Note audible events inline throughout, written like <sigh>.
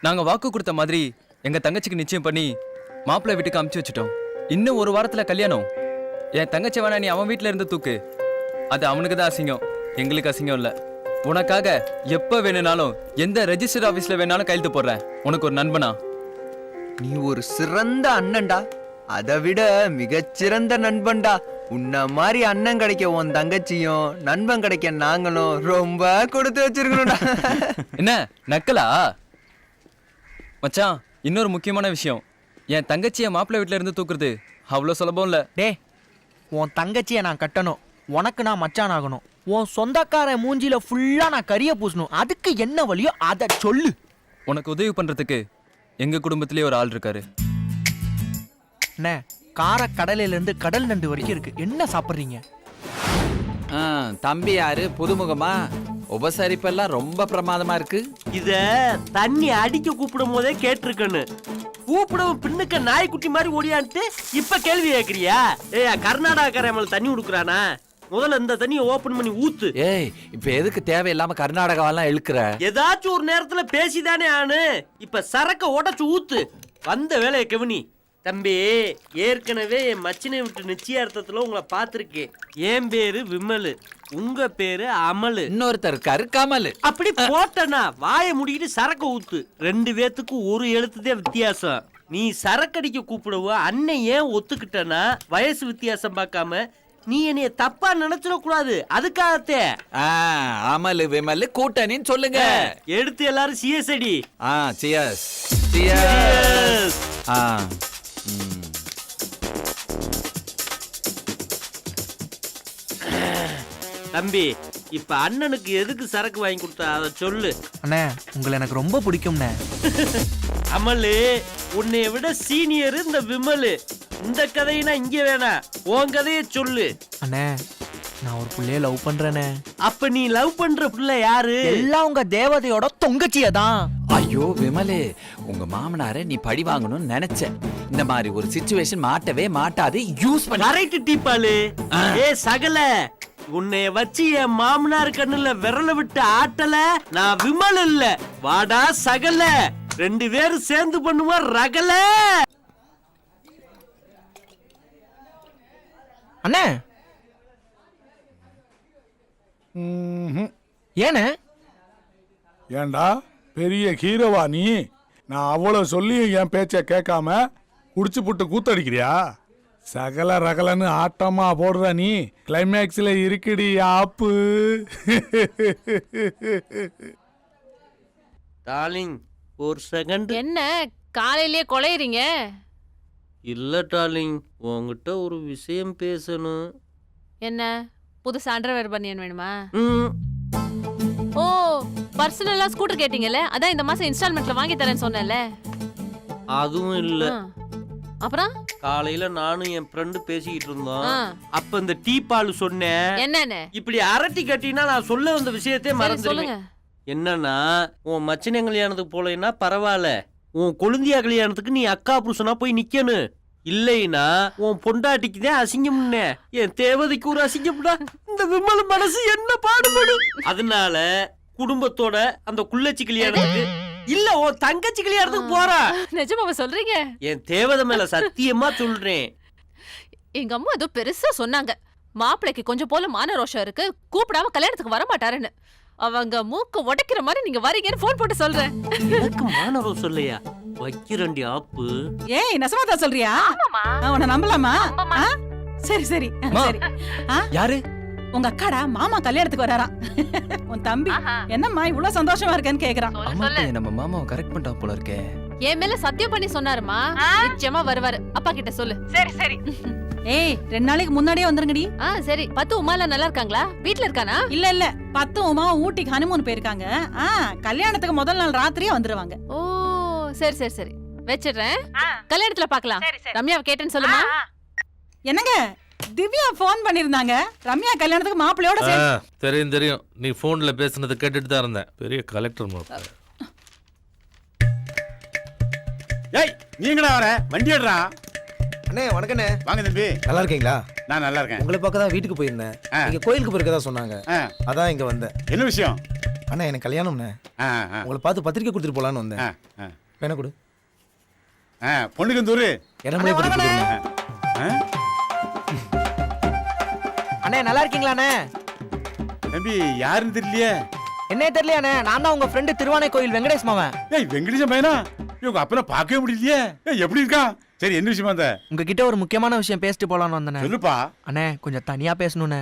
நாங்க வாக்கு கொடுத்த மாதிரி எங்க தங்கச்சிக்கு நிச்சயம் பண்ணி மாப்பிள்ளை வீட்டுக்கு அமுச்சு வச்சுட்டோம். இன்னும் ஒரு வாரத்துல கல்யாணம். என் தங்கச்சி வேணா நீ அவன் வீட்ல இருந்து தூக்கு. அது அவனுக்கு தான் அசிங்கம். எங்களுக்கு அசிங்கம் இல்ல. உனக்காக எப்ப வேணும்னாலும் எந்த ரெஜிஸ்டர் ஆபீஸ்ல வேணாலும் கையெழுத்து போடுறேன். உனக்கு ஒரு நண்பனா? நீ ஒரு சிறந்த அண்ணன்டா. அதை விட மிகச்சிறந்த நண்பன்டா. உன்ன மாதிரி அண்ணன் கிடைக்க உன் தங்கச்சியும் நண்பன் கிடைக்க நாங்களும் ரொம்ப கொடுத்து வச்சிருக்கணும்டா. என்ன நக்கலா? மச்சான் இன்னொரு முக்கியமான விஷயம். என் தங்கச்சியை மாப்பிள்ளை வீட்ல இருந்து தூக்குறது அவ்வளோ சுலபம் இல்ல. டேய் உன் தங்கச்சியை நான் கட்டணும். உனக்கு நான் மச்சான் ஆகணும். உன் சொந்தக்கார மூஞ்சில ஃபுல்லா நான் கரிய பூசணும். அதுக்கு என்ன வழியோ அதை சொல்லு. உனக்கு உதவி பண்றதுக்கு எங்க குடும்பத்திலேயே ஒரு ஆள் இருக்காரு. என்ன கார கடலையில இருந்து கடல் நண்டு வரைக்கும் இருக்கு. என்ன சாப்பிடுறீங்க? ஆ, தம்பி யாரு? புதுமுகமா? உபசரிப்பெல்லாம் ரொம்ப பிரமாதமா இருக்கு. இத தண்ணி அடிக்க கூப்பிடும் போதே கேட்டிருக்கன்னு. கூப்பிடவும் பின்னுக்க நாய்க்குட்டி மாதிரி ஓடியான்ட்டு இப்ப கேள்வி கேக்குறியா? ஏய் கர்நாடகாக்காரன் மேல தண்ணி கொடுக்குறானா முதல்ல இந்த தண்ணியை ஓபன் பண்ணி ஊத்து. ஏய் இப்ப எதுக்கு தேவையில்லாம கர்நாடகாவெல்லாம் இழுக்கிற? ஏதாச்சும் ஒரு நேரத்துல பேசிதானே ஆனு இப்ப சரக்க உடைச்சு ஊத்து. வந்த வேலையை கவனி. தம்பி ஏற்கனவே என் மச்சினை விட்டு நிச்சயார்த்தத்துல உங்களை பார்த்திருக்கேன். என் பேரு விமலு உங்க பேரு அமலு. இன்னொருத்தர் இருக்காரு கமல். அப்படி போட்டனா வாயை முடிக்கிட்டு சரக்கு ஊத்து. ரெண்டு பேத்துக்கும் ஒரு எழுத்துதே வித்தியாசம். நீ சரக்கடிக்க கூப்பிடுவ அண்ணன் ஏன் ஒத்துக்கிட்டனா வயசு வித்தியாசம் பார்க்காம நீ என்னைய தப்பா நினைச்சிட கூடாது அதுக்காகத்தே அமலு விமலு கூட்டணின்னு சொல்லுங்க. எடுத்து எல்லாரும் சிஎஸ்ஐடி. ஆ சியர்ஸ் சியர்ஸ் ஆ. தம்பி இப்ப அண்ணனுக்கு எதுக்கு சரக்கு வாங்கி கொடுத்தா? அதை சொல்லு. அண்ணே உங்களை எனக்கு ரொம்ப பிடிக்கும்ண்ணே. <laughs> அமலு உன்னைய விட சீனியர் இந்த விமலு. இந்த கதையினா இங்க வேணாம் உன் கதையை சொல்லு. அண்ணே நான் ஒரு புள்ளைய லவ் பண்றேனே. அப்ப நீ லவ் பண்ற புள்ள யாரு? எல்லாம் உங்க தேவதையோட தொங்கச்சிய தான் ஐயோ விமலு உங்க மாமனாரை நீ பழி வாங்கணும்னு நினைச்ச இந்த மாதிரி ஒரு சுச்சுவேஷன் மாட்டவே மாட்டாது. யூஸ் பண்ண. கரெக்ட் டீப்பாலு ஏ சகல. உன்னைய வச்சு என் மாமனார் கண்ணுல விரல விட்டு ஆட்டல நான் விமல் இல்ல. வாடா சகல. ரெண்டு பேரும் சேர்ந்து பண்ணுவோம் ரகல. அண்ணே. ஏண்ணே ஏண்டா? பெரிய ஹீரோவா நீ? நான் அவ்வளவு சொல்லியும் என் பேச்ச கேட்காம குடிச்சு புட்டு கூத்தடிக்கிறியா? சகல ரகலன்னு ஆட்டமா போடுற நீ. கிளைமேக்ஸ்ல இருக்குடி ஆப்பு. டார்லிங் ஒரு செகண்ட் என்ன? காலையிலேயே கொலையறீங்க? இல்ல டார்லிங் உன்கிட்ட ஒரு விஷயம் பேசணும். என்ன? புதுசு அண்டர்வேர் பனியன் வேணுமா? ம், ஓ பர்சனலா ஸ்கூட்டர் கேட்டீங்கல்ல? அதான் இந்த மாசம் இன்ஸ்டால்மெண்ட்ல வாங்கி தரேன்னு சொன்னேன்ல. அதுவும் இல்ல. அப்புறம்? காலையில நானும் என் ஃப்ரெண்டு பேசிக்கிட்டு இருந்தோம். அப்ப இந்த டீப்பால் சொன்னேன். என்னன்னு? இப்படி அரட்டி கட்டினா நான் சொல்ல வந்த விஷயத்தையே மறந்துடுவேன். என்னன்னா உன் மச்சினை கல்யாணத்துக்கு போலைன்னா பரவாயில்ல. உன் கொழுந்தியா கல்யாணத்துக்கு நீ அக்கா புருஷனா போய் நிக்கணும். இல்லைன்னா உன் பொண்டாட்டிக்கு தான் அசிங்கம்னே. என் தேவதைக்கு ஒரு அசிங்கம்டா. இந்த விமல் மனசு என்ன பாடுபடும்? அதனால குடும்பத்தோட அந்த குள்ளச்சி கல்யாணத்துக்கு இல்ல உன் தங்கச்சி கல்யாணத்துக்கு போறா. நிஜமாவா சொல்றீங்க? என் தேவதை மேல சத்தியமா சொல்றேன். எங்க அம்மா ஏதோ பெருசா சொன்னாங்க. மாப்பிளைக்கு கொஞ்சம் போல மான ரோஷம் இருக்கு. கூப்பிடாம கல்யாணத்துக்கு வர மாட்டாருன்னு அவங்க மூக்க உடைக்கிற மாதிரி நீங்க வரீங்கன்னு ஃபோன் போட்டு சொல்றேன். எனக்கு மாணவர் சொல்லையா வைக்கிறண்டி ஆப்பு. ஏய் நெசமாதா சொல்றியா? உன்னை நம்பலாமா? சரி சரி. சரி. யாரு? உங்க அக்காடா மாமா கல்யாணத்துக்கு வராராம் உன் தம்பி. என்னம்மா இவ்வளவு சந்தோஷமா இருக்கேன்னு கேக்குறான் நம்ம மாமாவை கரெக்ட் பண்ணிட்டா போல இருக்கே. என் மேல சத்தியம் பண்ணி சொன்னாருமா நிச்சயமா வருவாரு. அப்பா கிட்ட சொல்லு. சரி சரி. ஏய் ரெண்டு நாளைக்கு முன்னாடியே வந்துருங்கடி. ஆ சரி. பத்து உமால நல்லா இருக்காங்களா? வீட்ல இருக்கானா? இல்ல இல்ல. பத்து உமாவும் ஊட்டிக்கு ஹனிமூன் போயிருக்காங்க. ஆ கல்யாணத்துக்கு முதல் நாள் ராத்திரியே வந்துருவாங்க. ஓ சரி சரி சரி. வச்சிடுறேன். கல்யாணத்துல பாக்கலாம். ரம்யாவை கேட்டேன்னு சொல்லுமா? என்னங்க? திவ்யா ஃபோன் பண்ணிருந்தாங்க ரம்யா கல்யாணத்துக்கு மாப்பிள்ளையோட ஆ, சேர்த்து தெரியும் தெரியும். நீ போன்ல பேசுனதை கேட்டுட்டு தான் இருந்தேன். பெரிய கலெக்டர் மாப்பிள்ள. ஏய் நீங்களா வர? வண்டி எடுறா? அண்ணே வணக்கண்ணே. வாங்க தம்பி. நல்லா இருக்கீங்களா? நான் நல்லா இருக்கேன். உங்களை பார்க்க தான் வீட்டுக்கு போயிருந்தேன். ஆ. நீங்க கோயிலுக்கு போயிருக்கதா சொன்னாங்க. ஆ, அதான் இங்க வந்தேன். என்ன விஷயம்? அண்ணா எனக்கு கல்யாணம்ண்ணே. ஆ, ஆ, உங்களை பார்த்து பத்திரிக்கை கொடுத்துட்டு போலான்னு வந்தேன். ஆ, ஆ. வேணா கொடு. ஆ, பொண்ணுக்கு இந்த ஊரு? இடமே கொடுத்து ஆ, அண்ணே நல்லா இருக்கீங்களா அண்ணே? தம்பி யாருன்னு தெரியலையே. என்னே தெரியலையாண்ணே நான் தான் உங்க ஃப்ரெண்டு திருவானை கோயில் வெங்கடேஷ் மாவன் ஏய் வெங்கடேசன் பையனா? இவங்க அப்பனை பார்க்கவே முடியலையே. ஏய் எப்படி இருக்கான் சரி என்ன விஷயமா அந்த? உங்ககிட்ட ஒரு முக்கியமான விஷயம் பேசிட்டு போலான்னு வந்தேனே. சொல்லுப்பா. அண்ணே கொஞ்சம் தனியா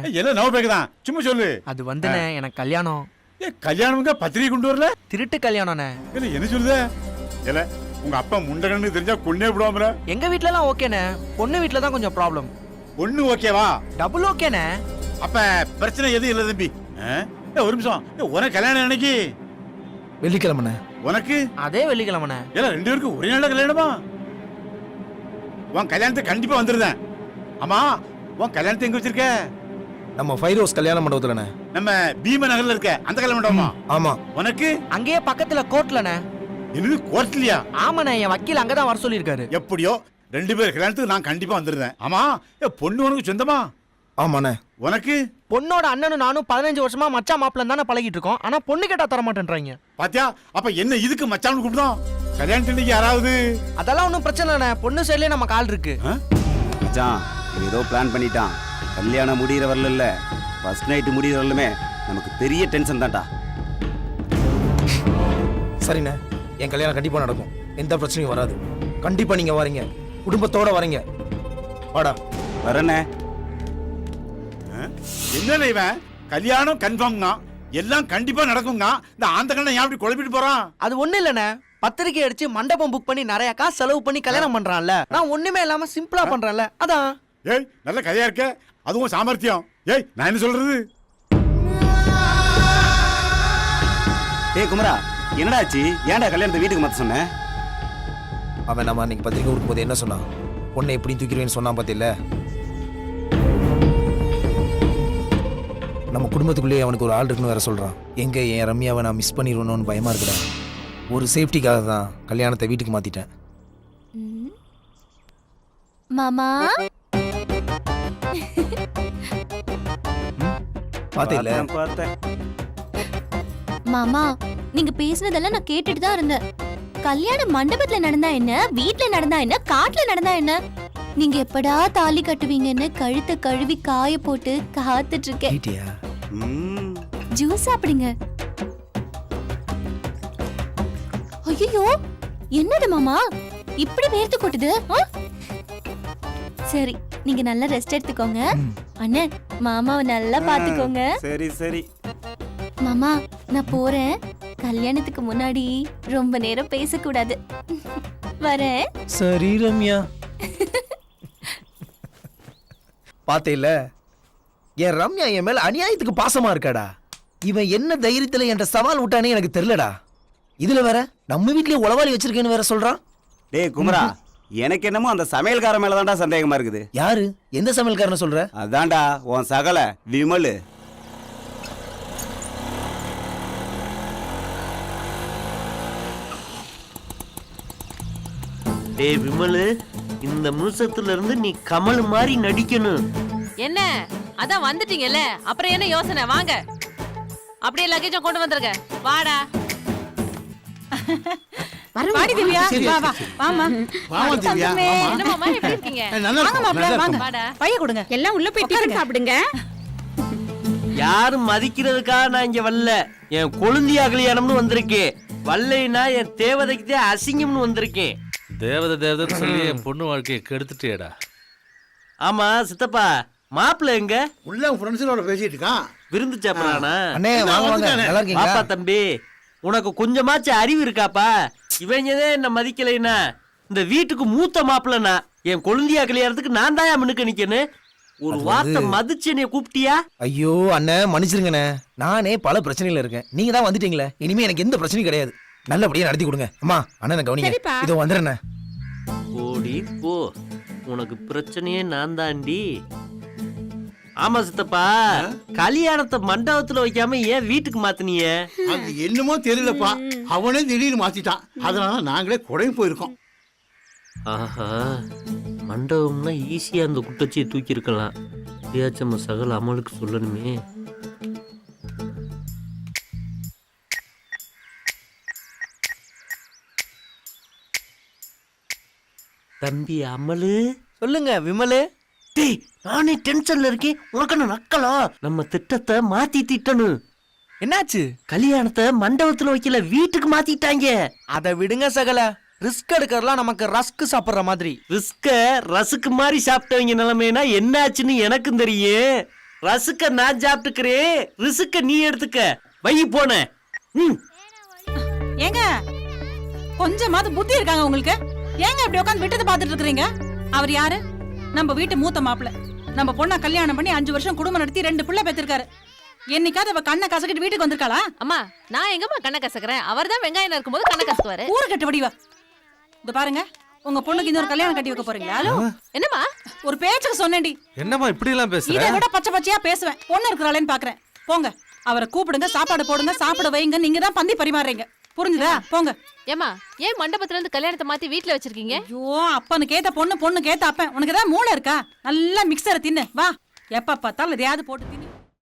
ஏய், எல்லாம் நவ பேக்குதான் சும்மா சொல்லு. அது வந்துண்ணே எனக்கு கல்யாணம். ஏ கல்யாணமுங்க பத்திரிகை கொண்டு வரல? திருட்டு கல்யாணம்ண்ணே இல்ல என்ன சொல்லுத? இல்ல உங்க அப்பா முண்டகன்னு தெரிஞ்சா கொன்னே விடுவாமல எங்க வீட்ல எல்லாம் ஓகேண்ணே. பொண்ணு வீட்ல தான் கொஞ்சம் ப்ராப்ளம் ஒண்ணு ஓகேவா? டபுள் ஓகேண்ணே அப்ப பிரச்சனை எதுவும் இல்ல தம்பி. ஒரு நிமிஷம். உனக்கு கல்யாணம் என்னைக்கு? வெள்ளிக்கிழமைண்ணே. உனக்கு? அதே வெள்ளிக்கிழமைண்ணே. ஏல ரெண்டு பேருக்கும் ஒரே நாள்ல கல்யாணமா? உன் கல்யாணத்துக்கு கண்டிப்பா வந்துருந்தேன். ஆமா உன் கல்யாணத்தை எங்க வச்சிருக்க? நம்ம ஃபைவ் ரோஸ் கல்யாண மண்டபத்துலண்ணே. நம்ம பீம நகர்ல இருக்க அந்த கல்யாணம் மண்டபமா? ஆமா. உனக்கு? அங்கேயே பக்கத்துல கோர்ட்லண்ணே. என்னது கோர்ட்லயா? ஆமாண்ணே என் வக்கீல் அங்கதான் வர சொல்லியிருக்காரு. எப்படியோ ரெண்டு பேர் கல்யாணத்துக்கு நான் கண்டிப்பா வந்துருந்தேன். ஆமா? ஏ பொண்ணு உனக்கு சொந்தமா? ஆமாண்ணே. உனக்கு? பொண்ணோட அண்ணனும் நானும் பதினஞ்சு வருஷமா மச்சான் மாப்பிள்ளை தானே பழகிட்டு இருக்கோம் ஆனா பொண்ணு கேட்டா தர மாட்டேன்றாங்க பாத்தியா? அப்ப என்ன இதுக்கு மச்சான் கூப்பிட்டோம் கல்யாணத்துக்கு யாராவது? அதெல்லாம் ஒன்றும் பிரச்சனை இல்லைண்ணே. பொண்ணு சைட்லயே நம்ம கால் இருக்கு. ஆ? மச்சான் இவன் ஏதோ பிளான் பண்ணிட்டான். கல்யாணம் முடிகிற வரல இல்ல. ஃபர்ஸ்ட் நைட்டு முடிகிற வரலுமே நமக்கு பெரிய டென்ஷன் தான்டா. சரிண்ணே. என் கல்யாணம் கண்டிப்பா நடக்கும். எந்த பிரச்சனையும் வராது. கண்டிப்பா நீங்க வரீங்க. குடும்பத்தோட வரீங்க. வாடா. வரண்ணே என்னண்ணே இவன்? கல்யாணம் கன்ஃபார்ம்ங்க எல்லாம் கண்டிப்பா நடக்குங்க இந்த ஆந்த கண்ணன் ஏன் அப்படி குழப்பிட்டு போறான்? அது ஒண்ணு இல்லண்ணே. பத்திரிக்கை அடிச்சு மண்டபம் புக் பண்ணி நிறைய காசு செலவு பண்ணி கல்யாணம் பண்றான்ல. நான் ஒண்ணுமே இல்லாம சிம்பிளா பண்றேன்ல. அதான். ஏய் நல்ல கதையா இருக்க. அதுவும் சாமர்த்தியம். ஏய் நான் என்ன சொல்றது? ஏய் குமரா என்னடா ஆச்சு? ஏன்டா கல்யாணத்தை வீட்டுக்கு மாத்த சொன்ன? அவன் நம்ம அன்னைக்கு பத்திரிக்கை கொடுக்கும்போது என்ன சொன்னான்? பொண்ணை எப்படி தூக்கிடுவேன்னு சொன்னான் பார்த்தில்ல? நம்ம குடும்பத்துக்குள்ளேயே அவனுக்கு ஒரு ஆள் இருக்குன்னு வேற சொல்றான். எங்க என் ரம்யாவை நான் மிஸ் பண்ணிடுவேணும்னு பயமா இருக்குடா. ஒரு சேஃப்டிக்காக தான் கல்யாணத்தை வீட்டுக்கு மாத்திட்டேன். மாமா? பார்த்தேன், பார்த்தேன். மாமா நீங்க பேசுனதெல்லாம் நான் கேட்டுட்டு தான் இருந்தேன். கல்யாண மண்டபத்துல நடந்தா என்ன? வீட்ல நடந்தா என்ன? காட்டுல நடந்தா என்ன? நீங்க எப்படா தாலி கட்டுவீங்கன்னு கழுத்தை கழுவி காய போட்டு காத்துட்டு இருக்கேன் கேட்டியா ம், ஜூஸ் சாப்பிடுங்க. ஐயோ என்னது மாமா? இப்படி வேர்த்து கொட்டுது ஆ? சரி நீங்க நல்லா ரெஸ்ட் எடுத்துக்கோங்க. அண்ணே மாமாவை நல்லா பாத்துக்கோங்க. சரி சரி. மாமா நான் போறேன். கல்யாணத்துக்கு முன்னாடி ரொம்ப நேரம் பேசக்கூடாது. வரேன். சரி ரம்யா. பார்த்தேல என் ரம்யா என் மேல அநியாயத்துக்கு பாசமா இருக்காடா. இவன் என்ன தைரியத்துல என்கிட்ட சவால் விட்டானே எனக்கு தெரியலடா. இதுல வேற நம்ம வீட்லயே உளவாளி வச்சிருக்கேன்னு வேற சொல்றான். டேய் குமரா எனக்கு என்னமோ அந்த சமையல்கார மேல தான்டா சந்தேகமா இருக்குது. யாரு? எந்த சமையல்காரன சொல்ற? அதான்டா உன் சகல விமல். டேய் விமலு இந்த நிமிஷத்துல இருந்து நீ கமல் மாதிரி நடிக்கணும். என்ன? அதான் வந்துட்டீங்கல்ல? அப்புறம் என்ன யோசனை? வாங்க. அப்படியே லக்கேஜும் கொண்டு வந்துருங்க. வாடா. வாடி திவ்யா. வா வா. வாமா வாமா திவ்யா, வாமா. என்ன மாமா எப்படி இருக்கீங்க? நல்லா வாங்க மாப்பிள்ள வாங்க. வாடா. பைய கொடுங்க. எல்லாம் உள்ள போய் டிஃபன் சாப்பிடுங்க. யாரும் மதிக்கிறதுக்காக நான் இங்க வரல. என் கொழுந்தியா கல்யாணம்னு வந்திருக்கேன். வரலைன்னா என் தேவதைக்கு அசிங்கம்னு வந்திருக்கேன். தேவதை தேவதைன்னு சொல்லி என் பொண்ணு வாழ்க்கையை கெடுத்துட்டேடா ஆமா சித்தப்பா மாப்பிள்ள எங்க? உள்ள உன் ஃப்ரெண்ட்ஸோட பேசிட்டு இருக்கான். விருந்து சாப்பிடறானா அண்ணே வாங்க வாங்க. நல்லா இருக்கீங்களா? பாப்பா தம்பி உனக்கு கொஞ்சமாச்சும் அறிவு இருக்காப்பா? இவங்கதே என்ன மதிக்கலைன்னா இந்த வீட்டுக்கு மூத்த மாப்பிள்ளனா என் கொழுந்தியா கல்யாணத்துக்கு நான் தாயா மினுக்க நிக்கணும் ஒரு வார்த்தை மதிச்சு என்னைய கூப்பிட்டியா? ஐயோ அண்ணன் மன்னிச்சிருங்கண்ணே. நானே பல பிரச்சனையில இருக்கேன். நீங்க தான் வந்துட்டீங்களே. இனிமே எனக்கு எந்த பிரச்சனையும் கிடையாது. நல்லபடியா நடத்தி கொடுங்க. அம்மா அண்ணனை கவனிங்க. இதோ வந்துடுறேண்ணே. ஓடி போ. உனக்கு பிரச்சனையே நான் தாண்டி ஆமா சித்தப்பா. கல்யாணத்தை மண்டபத்துல வைக்காம ஏன் வீட்டுக்கு மாத்தினிய? அது என்னமோ தெரியலப்பா. அவனே திடீர்னு மாத்திட்டான். அதனால நாங்களே குறையும் போயிருக்கோம். ஆஹா. மண்டபம்னா ஈஸியா அந்த குட்டச்சியை தூக்கி இருக்கலாம் எப்படியாச்சும் நம்ம சகல அமலுக்கு சொல்லணுமே. தம்பி அமலு? சொல்லுங்க விமலு. டேய் நானே டென்ஷன்ல இருக்கேன். உனக்கு நக்கலா? நம்ம திட்டத்தை மாத்தி திட்டணும் என்னாச்சு? கல்யாணத்தை மண்டபத்துல வைக்கல வீட்டுக்கு மாத்திட்டாங்க. அதை விடுங்க சகல. ரிஸ்க் எடுக்கறலாம் நமக்கு ரஸ்க் சாப்பிடுற மாதிரி. ரிஸ்க ரசுக்கு மாதிரி சாப்பிட்டவங்க நிலைமைனா என்னாச்சுன்னு எனக்கும் தெரியும். ரசுக்க நான் சாப்பிட்டுக்கிறேன். ரிசுக்க நீ எடுத்துக்க. வை போன ம். ஏங்க கொஞ்சமாவது புத்தி இருக்காங்க உங்களுக்கு? ஏங்க இப்படி உட்காந்து விட்டதை பார்த்துட்டு இருக்கீங்க அவர் யாரு? நம்ம வீட்டு மூத்த மாப்பிள்ள. நம்ம பொண்ணை கல்யாணம் பண்ணி அஞ்சு வருஷம் குடும்பம் நடத்தி ரெண்டு பிள்ளை பெற்றிருக்காரு. என்னைக்காவது அவ கண்ணை கசக்கிட்டு வீட்டுக்கு வந்திருக்காளா? அம்மா நான் எங்கம்மா கண்ணை கசக்குறேன்? அவர் தான் வெங்காயம் இருக்கும்போது கண்ணை கசக்குவாரு. ஊரு கட்டு வடிவா. இந்த பாருங்க உங்க பொண்ணுக்கு இன்னொரு கல்யாணம் கட்டி வைக்க போறீங்களா? ஹலோ? என்னம்மா? ஒரு பேச்சுக்கு சொன்னேன்டி. என்னம்மா இப்படி எல்லாம் பேசுற? இதை விட பச்சை பச்சையா பேசுவேன். பொண்ணு இருக்கிறாளேன்னு பாக்குறேன். போங்க அவரை கூப்பிடுங்க சாப்பாடு போடுங்க சாப்பிட வைங்க நீங்க தான் பந்தி பரிமாறுறீங்க. புரிஞ்சுதா? போங்க. ஏம்மா ஏன் மண்டபத்துல இருந்து கல்யாணத்தை மாத்தி வீட்ல வச்சிருக்கீங்க? ஐயோ அப்பனுக்கு ஏத்த பொண்ணு பொண்ணு கேத்த அப்பன் உனக்கு ஏதாவது மூளை இருக்கா? நல்லா மிக்சரை தின்னு. வா. எப்ப பார்த்தாலும் எதையாவது போட்டு தின்னு.